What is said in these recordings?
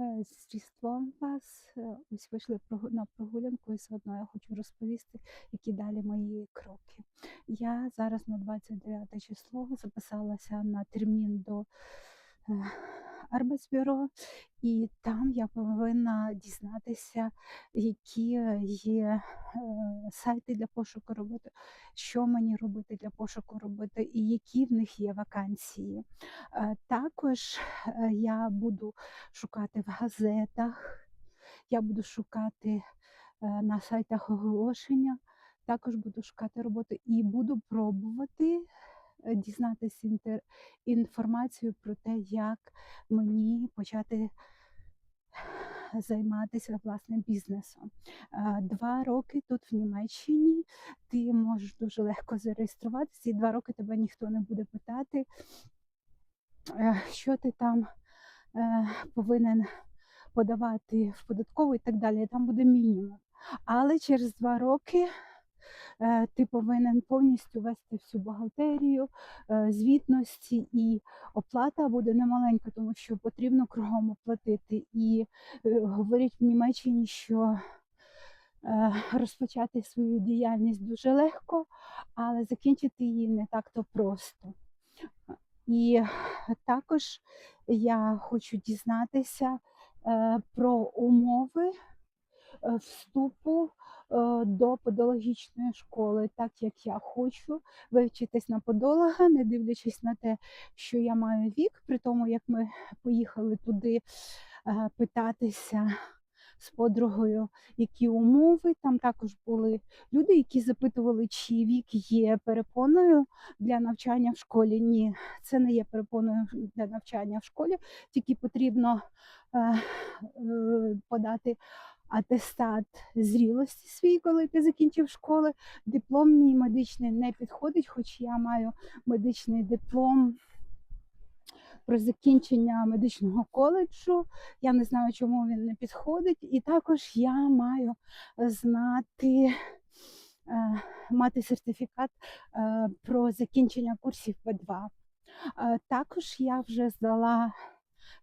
Е, З Різдвом вас Е, ось вийшли на прогулянку, і заодно я хочу розповісти, які далі мої кроки. Я зараз на 29 число записалася на термін до Арбатсбюро, і там я повинна дізнатися, які є е, сайти для пошуку роботи, що мені робити для пошуку роботи, і які в них є вакансії. Е, Також е, я буду шукати в газетах, я буду шукати на сайтах оголошення, також буду шукати роботу і буду пробувати дізнатися інтер- інформацію про те, як мені почати займатися власним бізнесом. Е, Два роки тут в Німеччині ти можеш дуже легко зареєструватися, і два роки тебе ніхто не буде питати, е, що ти там е, повинен подавати в податкову і так далі. Там буде мінімум. Але через два роки е, ти повинен повністю вести всю бухгалтерію, е, звітності, і оплата буде немаленька, тому що потрібно кругом оплатити. І е, говорять в Німеччині, що е, розпочати свою діяльність дуже легко, але закінчити її не так-то просто. І також я хочу дізнатися е, про умови е, вступу е, до подологічної школи, так як я хочу вивчитись на подолога, не дивлячись на те, що я маю вік, при тому як ми поїхали туди е, питатися з подругою, які умови. Там також були люди, які запитували, чи вік є перепоною для навчання в школі. Ні, це не є перепоною для навчання в школі, тільки потрібно е, е, подати атестат зрілості свій, коли ти закінчив школи. Диплом мій медичний не підходить, хоч я маю медичний диплом про закінчення медичного коледжу. Я не знаю, чому він не підходить. І також я маю знати. е, Мати сертифікат е, про закінчення курсів П2. Е, Також я вже здала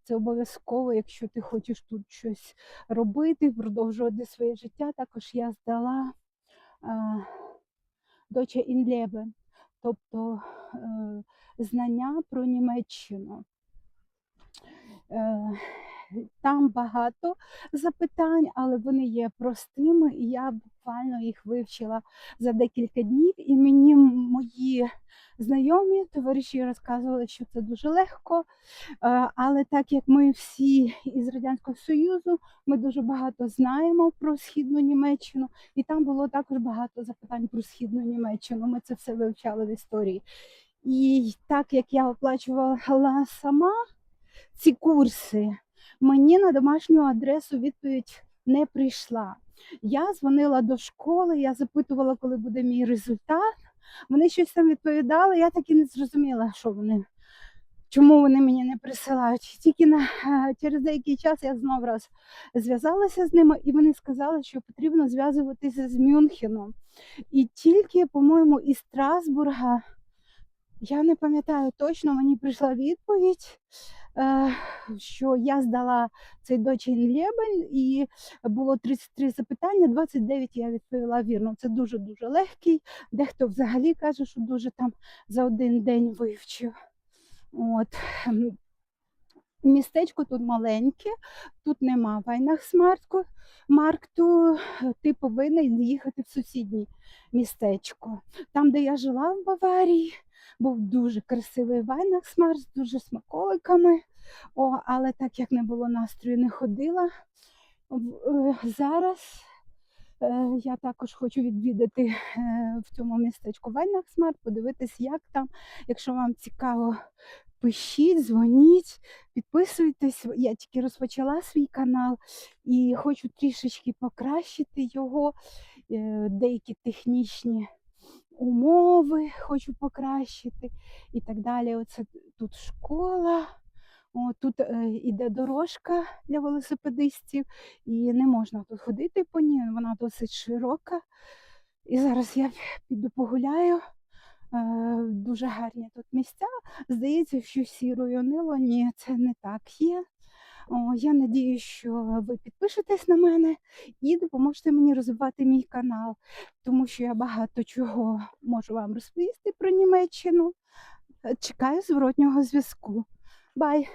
це обов'язково, якщо ти хочеш тут щось робити, продовжувати своє життя. Також я здала доча Deutsche тобто е, знання про Німеччину. Там багато запитань, але вони є простими, і я буквально їх вивчила за декілька днів, і мені мої знайомі товариші розказували, що це дуже легко. Е, Але так як ми всі із Радянського Союзу, ми дуже багато знаємо про східну Німеччину, і там було також багато запитань про східну Німеччину. Ми це все вивчали в історії. І так як я оплачувала сама ці курси, мені на домашню адресу відповідь не прийшла. Я дзвонила до школи, я запитувала, коли буде мій результат. Вони щось там відповідали, я так і не зрозуміла, що вони, чому вони мені не присилають. Тільки на, е, через деякий час я знов раз зв'язалася з ними, і вони сказали, що потрібно зв'язуватися з Мюнхеном. І тільки, по-моєму, із Страсбурга, я не пам'ятаю точно, мені прийшла відповідь, е, що я здала цей дочин лєбель, і було 33 запитання, 29 я відповіла вірно. Це дуже-дуже легкий. Дехто взагалі каже, що дуже там за один день вивчив. От. Містечко тут маленьке, тут нема Вайнахсмартку, маркту, ти повинен їхати в сусіднє містечко. Там, де я жила в Баварії, був дуже красивий Вайнахсмарт з дуже смаколиками. О, але так як не було настрою, не ходила. Е, Зараз я також хочу відвідати е, в цьому містечку Вайнахсмарт, подивитись, як там. Якщо вам цікаво, пишіть, дзвоніть, підписуйтесь. Я тільки розпочала свій канал і хочу трішечки покращити його, е, деякі технічні умови хочу покращити і так далі. Оце тут школа. О, тут е, іде дорожка для велосипедистів, і не можна тут ходити по ній, вона досить широка. І зараз я піду погуляю. Е, дуже гарні тут місця. Здається, що сірою нило. Ні, це не так є. О, я надію, що ви підпишетесь на мене і допоможете мені розвивати мій канал, тому що я багато чого можу вам розповісти про Німеччину. Е, Чекаю зворотнього зв'язку. Бай!